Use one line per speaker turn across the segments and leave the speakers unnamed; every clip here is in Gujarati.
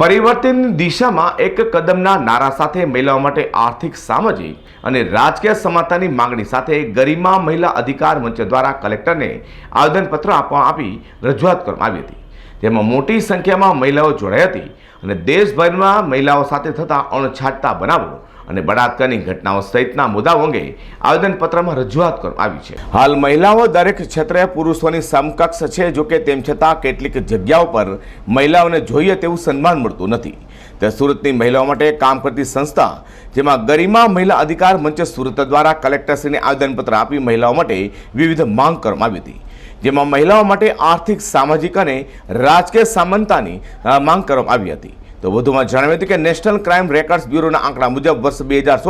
પરિવર્તનની દિશામાં એક કદમના નારા સાથે મહિલાઓ માટે આર્થિક સામાજિક અને રાજકીય સમાનતાની માંગણી સાથે ગરિમા મહિલા અધિકાર મંચ દ્વારા કલેક્ટરને આવેદનપત્ર આપવા આપી રજૂઆત કરવામાં આવી હતી. જેમાં મોટી સંખ્યામાં મહિલાઓ જોડાઈ હતી અને દેશભરમાં મહિલાઓ સાથે થતા અણછાટતા બનાવો અને બળાત્કારની ઘટનાઓ સહિતના મુદ્દાઓ અંગે આવેદનપત્રમાં રજૂઆત કરવામાં આવી છે. હાલ મહિલાઓ દરેક ક્ષેત્રે પુરુષોની સમકક્ષ છે જોકે તેમ છતાં કેટલીક જગ્યાઓ પર મહિલાઓને જોઈએ તેવું સન્માન મળતું નથી. તે સુરતની મહિલાઓ માટે કામ કરતી સંસ્થા, જેમાં ગરિમા મહિલા અધિકાર મંચ સુરત દ્વારા કલેક્ટરશ્રીને આવેદનપત્ર આપી મહિલાઓ માટે વિવિધ માંગ કરવામાં આવી હતી. જેમાં મહિલાઓ માટે આર્થિક, સામાજિક અને રાજકીય સમાનતાની માંગ કરવામાં આવી હતી. તો વધુમાં જણાવ્યું હતું કે નેશનલ ક્રાઇમ રેકર્ડ્સ બ્યુરોના આંકડા મુજબ વર્ષ બે હજાર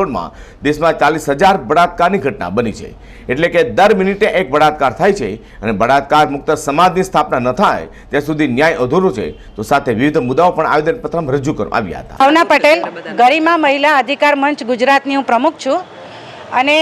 દેશમાં ચાલીસ હજાર બળાત્કારની ઘટના બની છે. એટલે કે દર મિનિટે એક બળાત્કાર થાય છે અને બળાત્કાર મુક્ત સમાજની સ્થાપના ન થાય ત્યાં સુધી ન્યાય અધૂરો છે. તો સાથે વિવિધ મુદ્દાઓ પણ આવેદનપત્રમાં રજૂ કરવામાં આવ્યા હતા.
ભાવના પટેલ, ગરિમા મહિલા અધિકાર મંચ ગુજરાતની હું પ્રમુખ છું. અને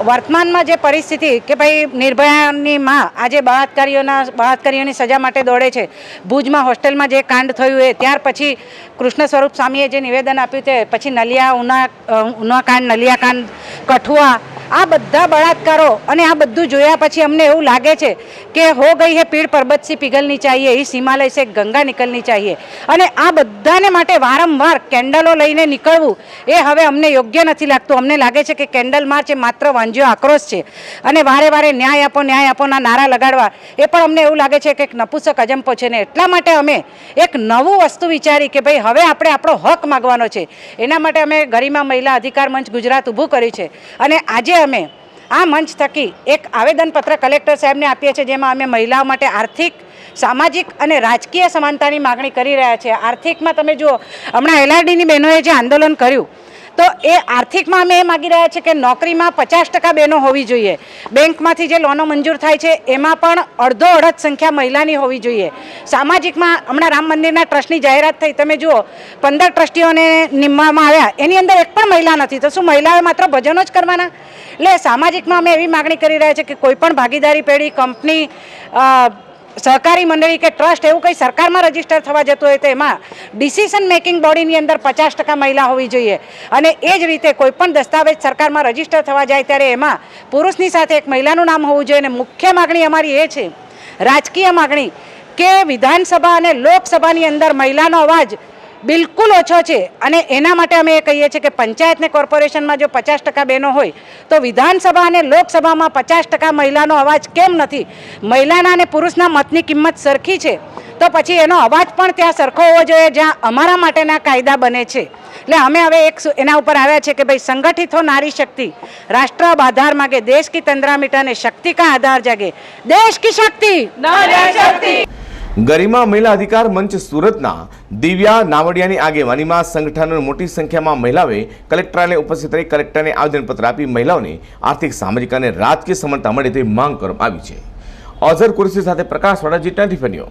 વર્તમાનમાં જે પરિસ્થિતિ કે ભાઈ નિર્ભયાની માં આજે બળાત્કારીઓના, બળાત્કારીઓની સજા માટે દોડે છે, ભુજમાં હોસ્ટેલમાં જે કાંડ થયું એ, ત્યાર પછી કૃષ્ણ સ્વરૂપ સ્વામીએ જે નિવેદન આપ્યું તે, પછી નલિયા ઉના ઉનાકાંડ ઉના કાંડ નલિયા કાંડ કઠુઆ આ બધા બળાત્કારો અને આ બધું જોયા પછી અમને એવું લાગે છે કે હો ગઈ હે પીડ પર્વત સી પિઘલની ચાહીએ એ હિમાલય સે ગંગા નીકળની ચાહીએ. અને આ બધાને માટે વારંવાર કેન્ડલો લઈને નીકળવું એ હવે અમને યોગ્ય નથી લાગતું. અમને લાગે છે કે કેન્ડલ માર્ચ એ માત્ર વાંજ્યો આક્રોશ છે અને વારે વારે ન્યાય આપો, ન્યાય આપોના નારા લગાડવા એ પણ અમને એવું લાગે છે કે એક નપુસક અજંપો છે ને એટલા માટે અમે એક નવું વસ્તુ વિચારી કે ભાઈ હવે આપણે આપણો હક માગવાનો છે. એના માટે અમે ગરિમા મહિલા અધિકાર મંચ ગુજરાત ઊભું કર્યું છે. અને આજે અમે. આ મંચ થકી એક આવેદનપત્ર કલેક્ટર સાહેબને આપીએ છીએ, જેમાં અમે મહિલાઓ માટે આર્થિક, સામાજિક અને રાજકીય સમાનતાની માગણી કરી રહ્યા છીએ. આર્થિકમાં તમે જુઓ, હમણાં એલઆરડીની બહેનોએ જે આંદોલન કર્યું તો એ આર્થિકમાં અમે એ માગી રહ્યા છીએ કે નોકરીમાં પચાસ ટકા બહેનો હોવી જોઈએ. બેંકમાંથી જે લોનો મંજૂર થાય છે, એમાં પણ અડધો અડધ સંખ્યા મહિલાની હોવી જોઈએ. સામાજિકમાં હમણાં રામ મંદિરના ટ્રસ્ટની જાહેરાત થઈ. તમે જુઓ, પંદર ટ્રસ્ટીઓને નિમવામાં આવ્યા. એની અંદર એક પણ મહિલા નથી. તો શું મહિલાઓએ માત્ર ભજનો જ કરવાના? એટલે સામાજિકમાં અમે એવી માગણી કરી રહ્યા છીએ કે કોઈ પણ ભાગીદારી પેઢી, કંપની સહકારી મંડળી કે ટ્રસ્ટ એવું કંઈ સરકારમાં રજિસ્ટર થવા જતું હોય તો એમાં ડિસિઝન મેકિંગ બોડીની અંદર પચાસ ટકા મહિલા હોવી જોઈએ. અને એ જ રીતે કોઈ પણ દસ્તાવેજ સરકારમાં રજિસ્ટર થવા જાય ત્યારે એમાં પુરુષની સાથે એક મહિલાનું નામ હોવું જોઈએ. અને મુખ્ય માગણી અમારી એ છે, રાજકીય માગણી, કે વિધાનસભા અને લોકસભાની અંદર મહિલાનો અવાજ બિલકુલ ઓછો છે. અને એના માટે અમે એ કહીએ છીએ કે પંચાયતને કોર્પોરેશનમાં જો પચાસ ટકા બહેનો હોય, તો વિધાનસભા અને લોકસભામાં પચાસ ટકા મહિલાનો અવાજ કેમ નથી? મહિલાના અને પુરુષના મતની કિંમત સરખી છે? તો પછી એનો અવાજ પણ ત્યાં સરખો હોવો જોઈએ, જ્યાં અમારા માટેના કાયદા બને છે. એટલે અમે હવે એક એના ઉપર આવ્યા છે કે ભાઈ, સંગઠિત હો નારી શક્તિ, રાષ્ટ્ર આધાર માગે, દેશ કી તંદ્રા મીટર અને શક્તિ કા આધાર જાગે? દેશ કી શક્તિ! શક્તિ!
ગરિમા મહિલા અધિકાર મંચ સુરતના દિવ્યા નાવડિયાની આગેવાનીમાં સંગઠનની મોટી સંખ્યામાં મહિલાઓએ કલેક્ટરાલય ઉપસ્થિત રહી કલેક્ટરને આવેદનપત્ર આપી મહિલાઓને આર્થિક, સામાજિક અને રાજકીય સમાનતા મળે તેવી માંગ કરવામાં આવી છે. અઝર કુરશી સાથે પ્રકાશ વાળાજી ટ્વેન્ટી